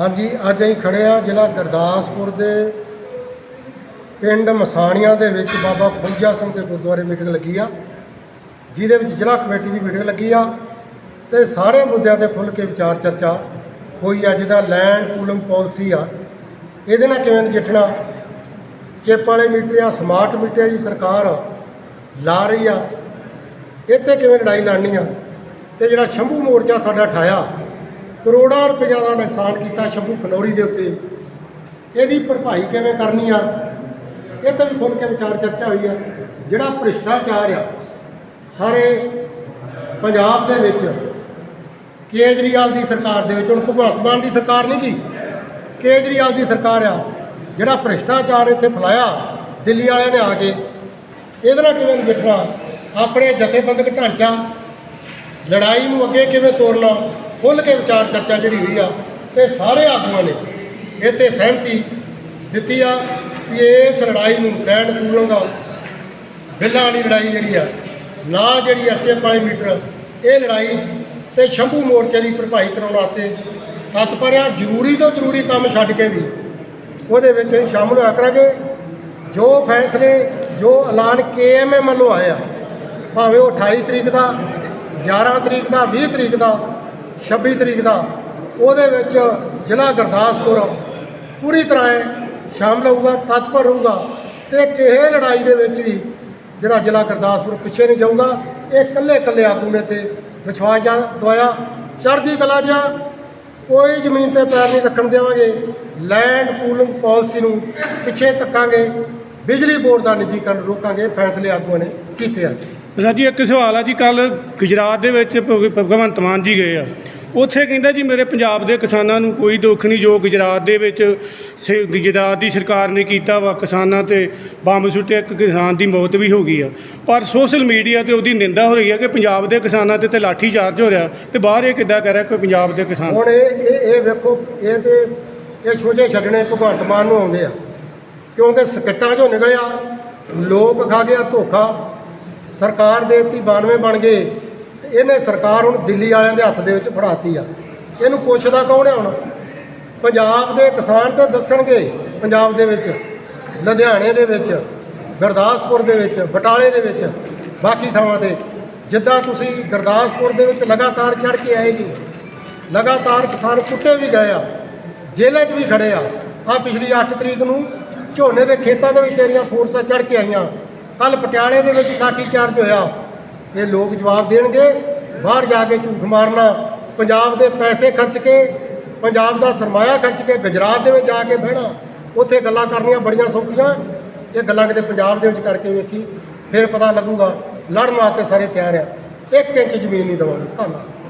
ਹਾਂਜੀ, ਅੱਜ ਅਸੀਂ ਖੜੇ ਆ ਜ਼ਿਲ੍ਹਾ ਗੁਰਦਾਸਪੁਰ ਦੇ ਪਿੰਡ ਮਸਾਣੀਆਂ ਦੇ ਵਿੱਚ ਬਾਬਾ ਫੌਜਾ ਸਿੰਘ ਦੇ ਗੁਰਦੁਆਰੇ ਮੀਟਿੰਗ ਲੱਗੀ ਆ, ਜਿਹਦੇ ਵਿੱਚ ਜ਼ਿਲ੍ਹਾ ਕਮੇਟੀ ਦੀ ਮੀਟਿੰਗ ਲੱਗੀ ਆ ਤੇ ਸਾਰੇ ਮੁੱਦਿਆਂ ਤੇ ਖੁੱਲ੍ਹ ਕੇ ਵਿਚਾਰ ਚਰਚਾ ਹੋਈ ਆ, ਜਿਹਦਾ ਲੈਂਡ ਪੂਲਿੰਗ ਪਾਲਿਸੀ ਆ। ਇਹਦੇ ਨਾਲ ਕਿਵੇਂ ਨਜਿੱਠਣਾ? ਚਿੱਪ ਵਾਲੇ ਮੀਟਰ ਆ, ਸਮਾਰਟ ਮੀਟਰ ਆ ਜੀ, ਸਰਕਾਰ ਲਾ ਰਹੀ ਆ। ਇੱਥੇ ਕਿਵੇਂ ਲੜਾਈ ਲੜਨੀ ਆ? ਤੇ ਜਿਹੜਾ ਸ਼ੰਭੂ ਮੋਰਚਾ ਸਾਡਾ ਠਾਇਆ ਕਰੋੜਾਂ ਰੁਪਈਆ ਦਾ ਨੁਕਸਾਨ ਕੀਤਾ ਸ਼ੰਭੂ ਖਨੌਰੀ ਦੇ ਉੱਤੇ। ਇਹਦੀ ਭਰਪਾਈ ਕਿਵੇਂ ਕਰਨੀ ਆ? ਇਹ ਤਾਂ ਵੀ ਖੁੱਲ੍ਹ ਕੇ ਵਿਚਾਰ ਚਰਚਾ ਹੋਈ ਆ। ਜਿਹੜਾ ਭ੍ਰਿਸ਼ਟਾਚਾਰ ਆ, ਸਾਰੇ ਪੰਜਾਬ ਦੇ ਵਿੱਚ ਕੇਜਰੀਵਾਲ ਦੀ ਸਰਕਾਰ ਦੇ ਵਿੱਚ, ਹੁਣ ਭਗਵੰਤ ਮਾਨ ਦੀ ਸਰਕਾਰ ਨਹੀਂ ਕੀ ਕੇਜਰੀਵਾਲ ਦੀ ਸਰਕਾਰ ਆ। ਜਿਹੜਾ ਭ੍ਰਿਸ਼ਟਾਚਾਰ ਇੱਥੇ ਫੈਲਾਇਆ, ਦਿੱਲੀ ਵਾਲਿਆਂ ਨੇ ਆ ਕੇ, ਇਹਦੇ ਨਾਲ ਕਿਵੇਂ ਨਜਿੱਠਣਾ? ਆਪਣੇ ਜਥੇਬੰਦਕ ਢਾਂਚਾ, ਲੜਾਈ ਨੂੰ ਅੱਗੇ ਕਿਵੇਂ ਤੋਰਨਾ? ਖੁੱਲ੍ਹ ਕੇ ਵਿਚਾਰ ਚਰਚਾ ਜਿਹੜੀ ਹੋਈ ਆ, ਤੇ ਸਾਰੇ ਆਗੂਆਂ ਨੇ ਇਹ ਤੇ ਸਹਿਮਤੀ ਦਿੱਤੀ ਆ ਕਿ ਇਸ ਲੜਾਈ ਨੂੰ ਲੈਂਡ ਪੂਲਿੰਗ ਬਿੱਲਾਂ ਵਾਲੀ ਲੜਾਈ ਜਿਹੜੀ ਆ ਨਾ ਜਿਹੜੀ ਅੱਛੇ ਵਾਲੇ ਮੀਟਰ, ਇਹ ਲੜਾਈ ਤੇ ਸ਼ੰਭੂ ਮੋਰਚੇ ਦੀ ਭਰਪਾਈ ਕਰਾਉਣ ਵਾਸਤੇ ਤਤਪਰ ਆ ਜ਼ਰੂਰੀ ਤੋਂ ਜ਼ਰੂਰੀ ਕੰਮ ਛੱਡ ਕੇ ਵੀ ਉਹਦੇ ਵਿੱਚ ਅਸੀਂ ਸ਼ਾਮਲ ਹੋਇਆ ਕਰਾਂਗੇ। ਜੋ ਫੈਸਲੇ, ਜੋ ਐਲਾਨ ਕੇਐਮਐਮ ਵੱਲੋਂ ਆਇਆ ਭਾਵੇਂ ਉਹ 28 ਤਰੀਕ ਦਾ 11 ਤਰੀਕ ਦਾ 20 ਤਰੀਕ ਦਾ 26 ਤਰੀਕ ਦਾ, ਉਹਦੇ ਵਿੱਚ ਜ਼ਿਲ੍ਹਾ ਗੁਰਦਾਸਪੁਰ ਪੂਰੀ ਤਰ੍ਹਾਂ ਇਹ ਸ਼ਾਮਲ ਹੋਊਗਾ, ਤਤਪਰ ਰਹੂਗਾ ਤੇ ਕਿਸੇ ਲੜਾਈ ਦੇ ਵਿੱਚ ਵੀ ਜਿਹੜਾ ਜ਼ਿਲ੍ਹਾ ਗੁਰਦਾਸਪੁਰ ਪਿੱਛੇ ਨਹੀਂ ਜਾਊਗਾ, ਇਹ ਇਕੱਲੇ ਇਕੱਲੇ ਆਗੂ ਨੇ ਤੇ ਵਿਸ਼ਵਾਸ ਜਾਂ ਦਵਾਇਆ। ਚੜ੍ਹਦੀ ਕਲਾ ਜਾਂ ਕੋਈ ਜ਼ਮੀਨ ਤੇ ਪੈਰ ਨਹੀਂ ਰੱਖਣ ਦੇਵਾਂਗੇ। ਲੈਂਡ ਪੂਲਿੰਗ ਪਾਲਿਸੀ ਨੂੰ ਪਿੱਛੇ ਤੱਕਾਂਗੇ ਬਿਜਲੀ ਬੋਰਡ ਦਾ ਨਿੱਜੀਕਰਨ ਰੋਕਾਂਗੇ। ਫੈਸਲੇ ਆਗੂਆਂ ਨੇ ਕੀਤੇ ਅੱਜ। ਸਰ ਜੀ, ਇੱਕ ਸਵਾਲ ਆ ਜੀ ਕੱਲ ਗੁਜਰਾਤ ਦੇ ਵਿੱਚ ਭਗ- ਭਗਵੰਤ ਮਾਨ ਜੀ ਗਏ ਆ। ਉੱਥੇ ਕਹਿੰਦਾ ਜੀ, ਮੇਰੇ ਪੰਜਾਬ ਦੇ ਕਿਸਾਨਾਂ ਨੂੰ ਕੋਈ ਦੁੱਖ ਨਹੀਂ, ਜੋ ਗੁਜਰਾਤ ਦੇ ਵਿੱਚ ਸੇ- ਗੁਜਰਾਤ ਦੀ ਸਰਕਾਰ ਨੇ ਕੀਤਾ ਵਾ ਕਿਸਾਨਾਂ ਤੇ ਬੰਬ ਸੁੱਟੇ, ਇੱਕ ਕਿਸਾਨ ਦੀ ਮੌਤ ਵੀ ਹੋ ਗਈ ਆ। ਪਰ ਸੋਸ਼ਲ ਮੀਡੀਆ ਤੇ ਉਹਦੀ ਨਿੰਦਾ ਹੋ ਰਹੀ ਆ ਕਿ ਪੰਜਾਬ ਦੇ ਕਿਸਾਨਾਂ ਤੇ ਤੇ ਲਾਠੀ ਚਾਰਜ ਹੋ ਰਿਹਾ ਤੇ ਬਾਹਰ ਇਹ ਕਿੱਦਾਂ ਕਹਿ ਰਿਹਾ ਕਿ ਪੰਜਾਬ ਦੇ ਕਿਸਾਨ ਹੁਣ ਇਹ ਇਹ ਇਹ ਵੇਖੋ, ਇਹ ਤੇ, ਇਹ ਛੋਜੇ ਛੱਡਣੇ ਭਗਵੰਤ ਮਾਨ ਨੂੰ ਆਉਂਦੇ ਆ। ਕਿਉਂਕਿ ਸਕੱਟਾਂ 'ਚੋਂ ਨਿਕਲਿਆ, ਲੋਕ ਖਾ ਗਿਆ, ਧੋਖਾ। ਸਰਕਾਰ ਦੇਤੀ 92 ਬਣ ਗਏ ਤੇ ਇਹਨੇ ਸਰਕਾਰ ਹੁਣ ਦਿੱਲੀ ਵਾਲਿਆਂ ਦੇ ਹੱਥ ਦੇ ਵਿੱਚ ਫੜਾਤੀ ਆ। ਇਹਨੂੰ ਪੁੱਛਦਾ ਕੌਣ ਹੈ ਹੁਣ? ਪੰਜਾਬ ਦੇ ਕਿਸਾਨ ਤਾਂ ਦੱਸਣਗੇ, ਪੰਜਾਬ ਦੇ ਵਿੱਚ, ਲੁਧਿਆਣੇ ਦੇ ਵਿੱਚ, ਗੁਰਦਾਸਪੁਰ ਦੇ ਵਿੱਚ, ਬਟਾਲੇ ਦੇ ਵਿੱਚ, ਬਾਕੀ ਥਾਵਾਂ ਤੇ। ਜਿੱਦਾਂ ਤੁਸੀਂ ਗੁਰਦਾਸਪੁਰ ਦੇ ਵਿੱਚ ਲਗਾਤਾਰ ਚੜ ਕੇ ਆਏ ਜੀ, ਲਗਾਤਾਰ ਕਿਸਾਨ ਕੁੱਟੇ ਵੀ ਗਏ ਆ, ਜੇਲ੍ਹਾਂ 'ਚ ਵੀ ਖੜੇ ਆ। ਆ ਪਿਛਲੀ 8 ਤਰੀਕ ਨੂੰ ਝੋਨੇ ਦੇ ਖੇਤਾਂ ਦੇ ਵਿੱਚ ਤੇਰੀਆਂ ਫੋਰਸਾਂ ਚੜ ਕੇ ਆਈਆਂ। ਕੱਲ ਪਟਿਆਲੇ ਦੇ ਵਿੱਚ ਲਾਠੀ ਚਾਰਜ ਹੋਇਆ। ਇਹ ਲੋਕ ਜਵਾਬ ਦੇਣਗੇ, ਬਾਹਰ ਜਾ ਕੇ ਝੂਠ ਮਾਰਨਾ, ਪੰਜਾਬ ਦੇ ਪੈਸੇ ਖਰਚ ਕੇ, ਪੰਜਾਬ ਦਾ ਸਰਮਾਇਆ ਖਰਚ ਕੇ ਗੁਜਰਾਤ ਦੇ ਵਿੱਚ ਜਾ ਕੇ ਬਹਿਣਾ, ਉੱਥੇ ਗੱਲਾਂ ਕਰਨੀਆਂ ਬੜੀਆਂ ਸੌਖੀਆਂ। ਇਹ ਗੱਲਾਂ ਕਿਤੇ ਪੰਜਾਬ ਦੇ ਵਿੱਚ ਕਰਕੇ ਵੇਖੀ, ਫਿਰ ਪਤਾ ਲੱਗੂਗਾ, ਲੜਨ ਵਾਸਤੇ ਸਾਰੇ ਤਿਆਰ ਆ। ਇੱਕ ਇੰਚ ਜ਼ਮੀਨ ਨਹੀਂ ਦੇਵਾਂਗੇ। ਧੰਨਵਾਦ।